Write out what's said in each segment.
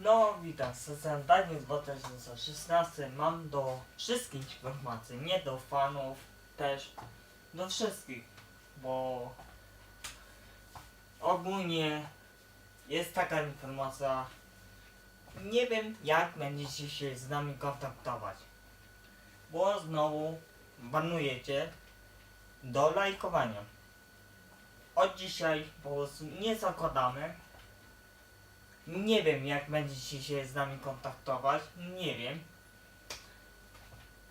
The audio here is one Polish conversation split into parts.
No, witam, jestem Daniel 2016. Mam do wszystkich informacji, nie do fanów, też do wszystkich, bo ogólnie jest taka informacja. Nie wiem, jak będziecie się z nami kontaktować, bo znowu banujecie do lajkowania. Od dzisiaj po prostu nie zakładamy. Nie wiem, jak będziecie się z nami kontaktować. Nie wiem.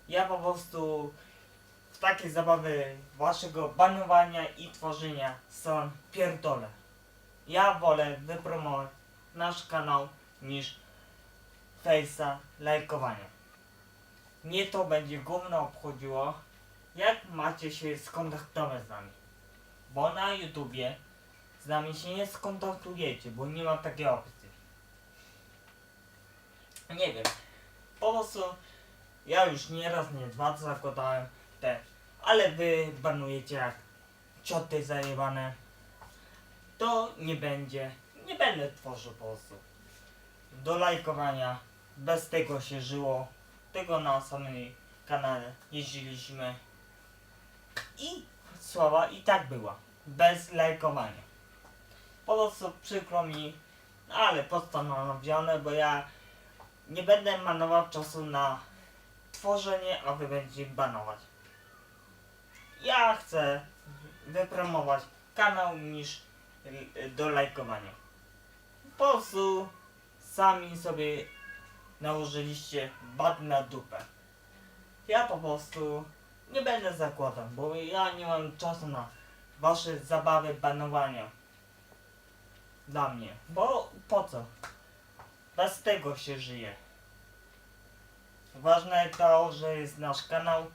Ja po prostu w takie zabawy waszego banowania i tworzenia stron pierdolę. Ja wolę wypromować nasz kanał niż fejsa lajkowania. Mnie to będzie gówno obchodziło, jak macie się skontaktować z nami. Bo na YouTubie z nami się nie skontaktujecie, bo nie ma takiej opcji. Nie wiem. Po prostu ja już nie raz, nie dwa zakładałem te, ale wy banujecie jak cioty zajebane. To nie będzie, nie będę tworzył po prostu. Do lajkowania, bez tego się żyło. Tego na samym kanale jeździliśmy. I sława i tak była. Bez lajkowania. Po prostu przykro mi, ale postanowione, bo ja nie będę manował czasu na tworzenie, a wy będziecie banować. Ja chcę wypromować kanał niż y, do lajkowania. Po prostu sami sobie nałożyliście bad na dupę. Ja po prostu nie będę zakładał, bo ja nie mam czasu na wasze zabawy banowania. Dla mnie. Bo po co? Bez tego się żyje. Ważne to, że jest nasz kanał,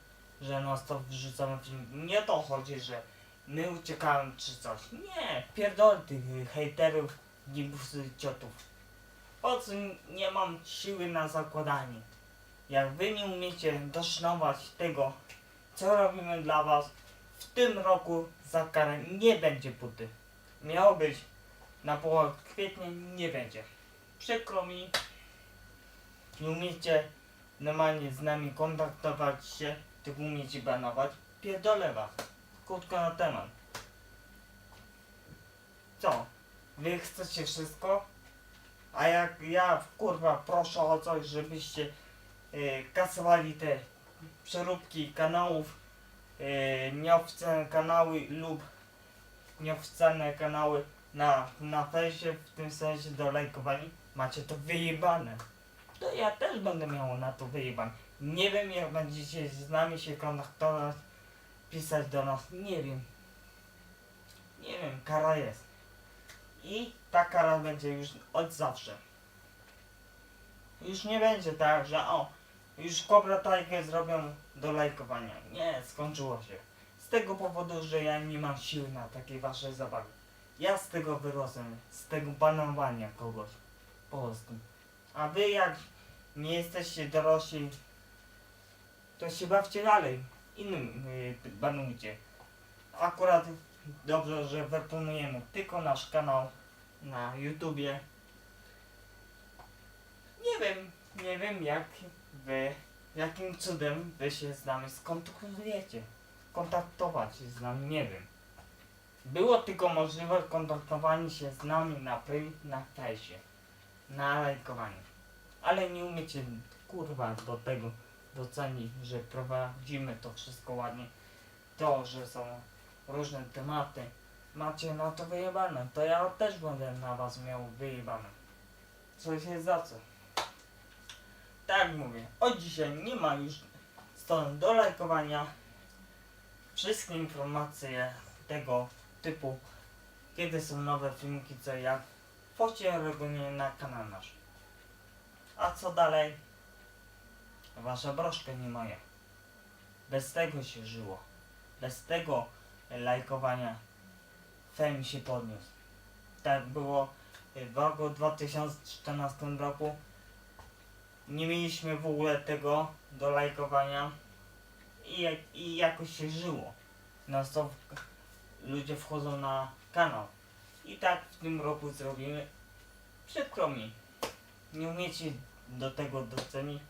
że non stop wrzucamy film. Nie to chodzi, że my uciekamy czy coś. Nie, pierdol tych hejterów, gibusy, ciotów. Po co nie mam siły na zakładanie? Jak wy nie umiecie dosznować tego, co robimy dla was, w tym roku za karę nie będzie buty. Miało być na połowę kwietnia, nie będzie. Przykro mi, nie umiecie normalnie z nami kontaktować się, tylko umiecie banować. Pierdolę was. Krótko na temat. Co? Wy chcecie wszystko? A jak ja kurwa proszę o coś, żebyście yy, kasowali te przeróbki kanałów, yy, nieoficjalne kanały lub nieoficjalne kanały na, na fejsie, w tym sensie do lajkowani, macie to wyjebane. To ja też będę miał na to wyjebane. Nie wiem jak będziecie z nami się kontaktować, pisać do nas, nie wiem. Nie wiem, kara jest. I ta kara będzie już od zawsze. Już nie będzie tak, że o, już Cobra Tiger zrobią do lajkowania. Nie, skończyło się. Z tego powodu, że ja nie mam siły na takie wasze zabawy. Ja z tego wyrosłem, z tego banowania kogoś. Po prostu. A wy jak nie jesteście dorośli, to się bawcie dalej. Innym yy, banujcie. Akurat dobrze, że wyproponujemy tylko nasz kanał na YouTubie. Nie wiem, nie wiem jak wy, jakim cudem wy się z nami skontaktujecie. Kontaktować się z nami, nie wiem. Było tylko możliwe kontaktowanie się z nami na na fejsie, na lajkowanie. Ale nie umiecie kurwa do tego docenić, że prowadzimy to wszystko ładnie. To, że są różne tematy. Macie na to wyjebane, to ja też będę na was miał wyjebane. Coś jest za co. Tak mówię, od dzisiaj nie ma już strony do lajkowania. Wszystkie informacje tego typu, kiedy są nowe filmiki, co jak, wchodźcie regularnie na kanał nasz. A co dalej? Wasza broszka nie moja. Bez tego się żyło. Bez tego lajkowania fame się podniósł. Tak było w roku 2014 roku. Nie mieliśmy w ogóle tego do lajkowania i, i jakoś się żyło. No to ludzie wchodzą na kanał. I tak w tym roku zrobimy. Przykro mi. nie umiecie do tego docenić,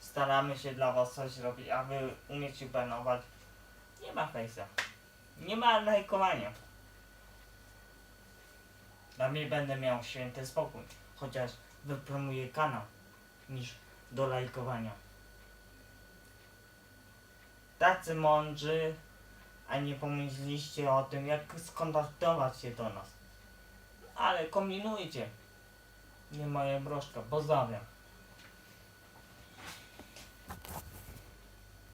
staramy się dla was coś robić, a wy umiecie banować, nie ma fejsa. Nie ma lajkowania. Dla mnie będę miał święty spokój, chociaż wypromuję kanał, niż do lajkowania. Tacy mądrzy, a nie pomyśleliście o tym, jak skontaktować się do nas. Ale kombinujcie. Nie moja broszka, pozdrawiam.